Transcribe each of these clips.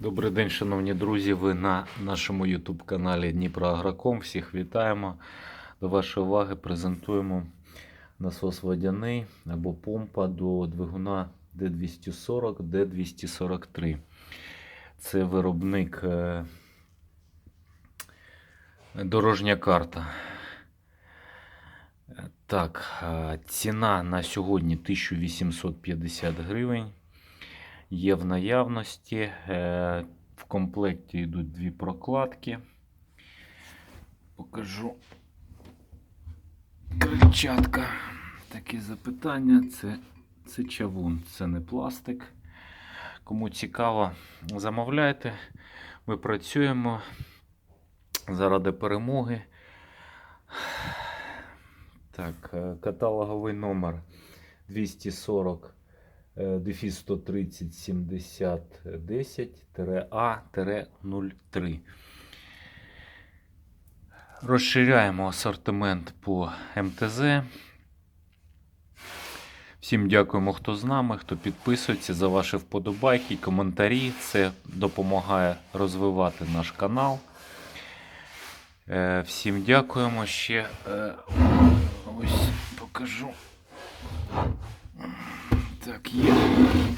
Добрий день, шановні друзі. Ви на нашому YouTube каналі Дніпро Агроком. Всіх вітаємо. До вашої уваги презентуємо насос водяний або помпа до двигуна D240, D243. Це виробник е, дорожня карта. Так, е, ціна на сьогодні 1850 гривень є в наявності. Е, В комплекті йдуть дві прокладки. Покажу крильчатка. Такі запитання. Це, це чавун, це не пластик. Кому цікаво, замовляйте. Ми працюємо заради перемоги. Так, е, каталоговий номер 240 е, дефіс 130 70 10 А 03. Розширяємо асортимент по МТЗ. Всім дякуємо, хто з нами, хто підписується за ваші вподобайки, коментарі. Це допомагає розвивати наш канал. Е, Всім дякуємо. Ще е, ось покажу. Так, є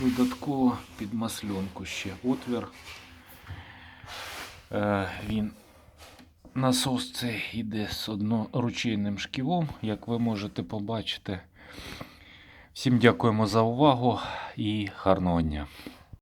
додатково під масленку ще отвір. Е, Він насос цей йде з одноручейним шківом, як ви можете побачити. Всім дякуємо за увагу і гарного дня.